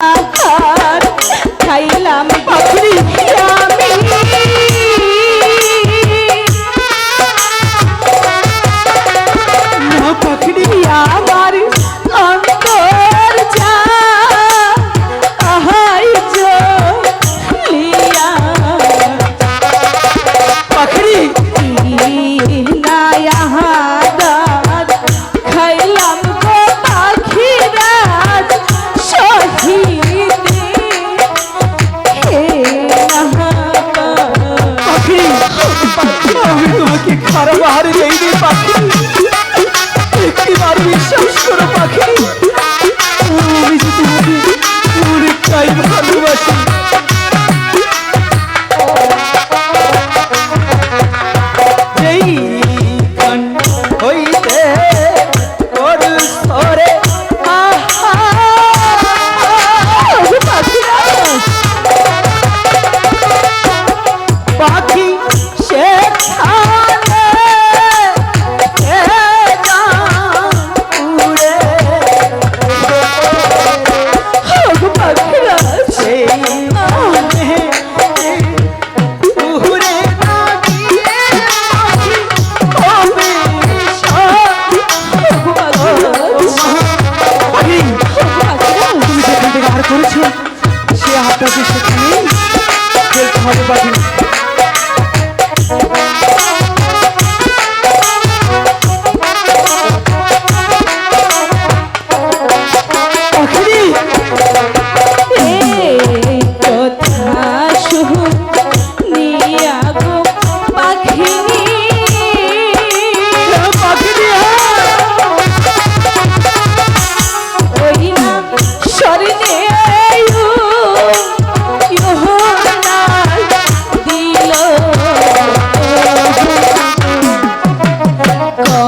Bye. আপনাকে সেখানে। খেলতে হবে বাজিনা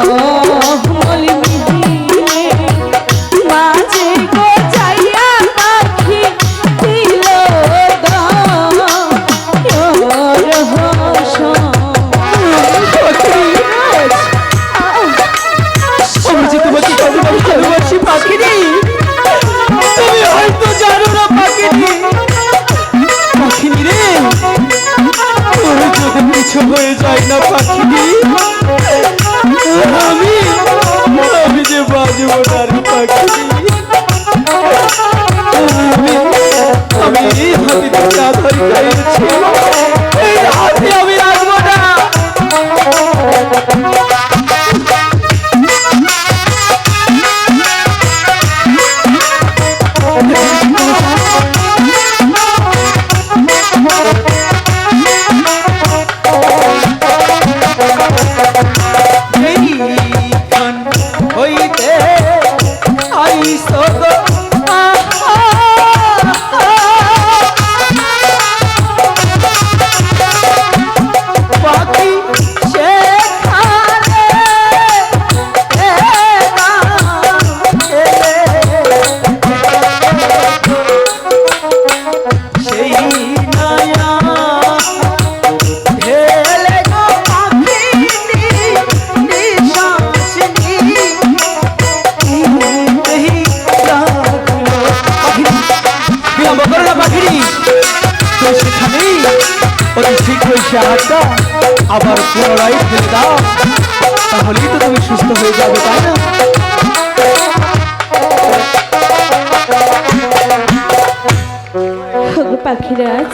哦。পিতা ধরি যাইছি খানি ওই ঠিক হয়েছে হাতটা আবার পুনরায় ফেলে দাও তাহলেই তো তুমি সুস্থ হয়ে যাবে, তাই না? পাখিরাজ